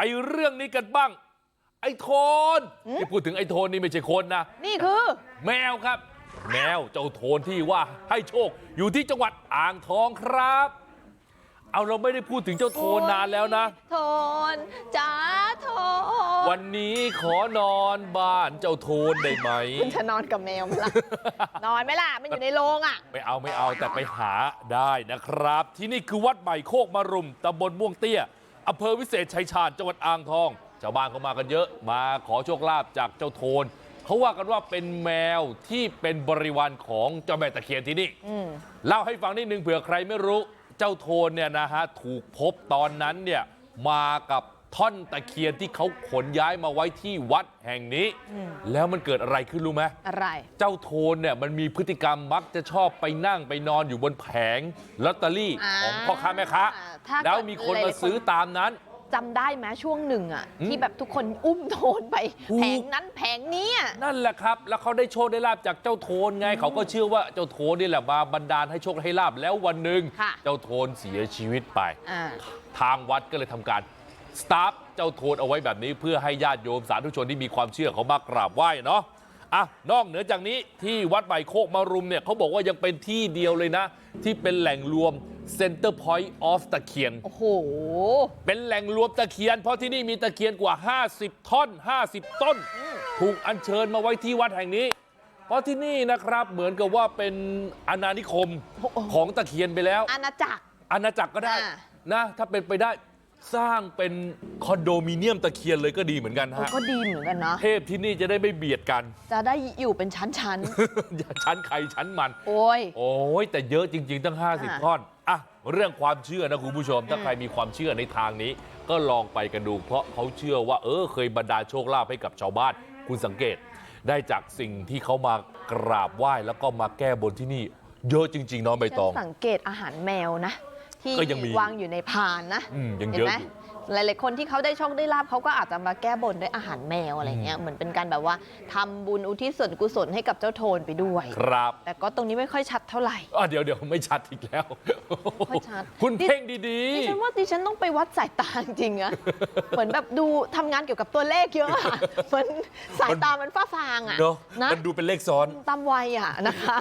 ไปเรื่องนี้กันบ้างไอ้โทนที่พูดถึงไอ้โทนนี่ไม่ใช่คนนะนี่คือแมวครับแมวเจ้าโทนที่ว่าให้โชคอยู่ที่จังหวัดอ่างทองครับเอาเราไม่ได้พูดถึงเจ้าโทนนานแล้วนะโทนจ้าโทนวันนี้ขอนอนบ้านเจ้าโทนได้ไหมคุณจะนอนกับแมวไหมล่ะนอนไหมล่ะมันอยู่ในโรงอะไม่เอาไม่เอาแต่ไปหาได้นะครับ ที่นี่คือวัดใหม่โคกมารุมตำบลม่วงเตี้ย อำเภอวิเศษชัยชาญจังหวัดอ่างทองชาวบ้านเขามากันเยอะมาขอโชคลาภจากเจ้าโทนเขาว่ากันว่าเป็นแมวที่เป็นบริวารของเจ้าแม่ตะเคียนที่นี่อืมเล่าให้ฟังนิดนึงเผื่อใครไม่รู้เจ้าโทนเนี่ยนะฮะถูกพบตอนนั้นเนี่ยมากับ ท่อนตะเคียนที่เขาขนย้ายมาไว้ที่วัดแห่งนี้แล้วมันเกิดอะไรขึ้นรู้ไหมอะไรเจ้าโทนเนี่ยมันมีพฤติกรรมมักจะชอบไปนั่งไปนอนอยู่บนแผงลอตเตอรี่อ่าของพ่อค้าแม่ค้าถ้าเกิดแล้วมีคนมาซื้อตามนั้นจำได้ไหมช่วงหนึ่งอะอืมที่แบบทุกคนอุ้มโทนไปถูกแผงนั้นแผงนี้อะนั่นแหละครับ แล้วเขาได้โชคได้ลาบจากเจ้าโทนไง เขาก็เชื่อว่าเจ้าโทนนี่แหละมาบันดาลให้โชคให้ลาบแล้ววันหนึ่งค่ะเจ้าโทนเสียชีวิตไปอ่าทางวัดก็เลยทำการ สตาร์ฟเจ้าโทนเอาไว้แบบนี้เพื่อให้ญาติโยมสาธุชนที่มีความเชื่อเขามากราบไหว้เนาะอะนอกเหนือจากนี้ที่วัดใหม่โคกมารุมเนี่ยเขาบอกว่ายังเป็นที่เดียวเลยนะ ที่เป็นแหล่งรวม Center Point of ตะเคียน โอ้โห เป็นแหล่งรวมตะเคียน เพราะที่นี่มีตะเคียนกว่า 50 ท่อน 50 ต้น ถูกอัญเชิญมาไว้ที่วัดแห่งนี้ เพราะที่นี่นะครับเหมือนกับว่าเป็นอาณานิคมโอ้โหของตะเคียนไปแล้ว อาณาจักรอาณาจักรก็ได้อ่านะ ถ้าเป็นไปได้ สร้างเป็นคอนโดมิเนียมตะเคียนเลยก็ดีเหมือนกันเออฮะก็ดีเหมือนกันนะเทพที่นี่จะได้ไม่เบียดกัน จะได้อยู่เป็นชั้นชั้นใครชั้นมันๆโอ้ยโอ้ยแต่เยอะจริง ๆ ตั้งอ่า50ท่อนอะเรื่องความเชื่อนะคุณผู้ชม ถ้าใครมีความเชื่อในทางนี้ ก็ลองไปกันดู เพราะเขาเชื่อว่า เออ เคยบรรดาลโชคลาภให้กับชาวบ้าน คุณสังเกตได้จากสิ่งที่เขามากราบไหว้แล้วก็มาแก้บนที่นี่ เยอะจริง ๆ น้องใบตองฉันสังเกตอาหารแมวนะ ที่ก็ยังมีวางอยู่ในพานนะอืมยังเห็เยนอะไหมอยู่หลายๆคนที่เขาได้โชคได้ลาบเขาก็อาจจะมาแก้บนด้วยอาหารแมวอะไรเงี้ยเหมือนเป็นการแบบว่าทำบุญอุทิศส่วนกุศลให้กับเจ้าโทนไปด้วย ครับ แต่ก็ตรงนี้ไม่ค่อยชัดเท่าไหร่อะเดี๋ยวเดี๋ยวไม่ชัดอีกแล้วค่อยชัดคุณเพ่งดีดิฉันว่าดิฉันต้องไปวัดสายตาจริงๆอะเหมือนแบบดูทำงานเกี่ยวกับตัวเลขเยอะอะเหมือนสายตามันฟ้าฟางอะๆเนาะนะมันดูเป็นเลขซ้อนตามวัยอะนะคะ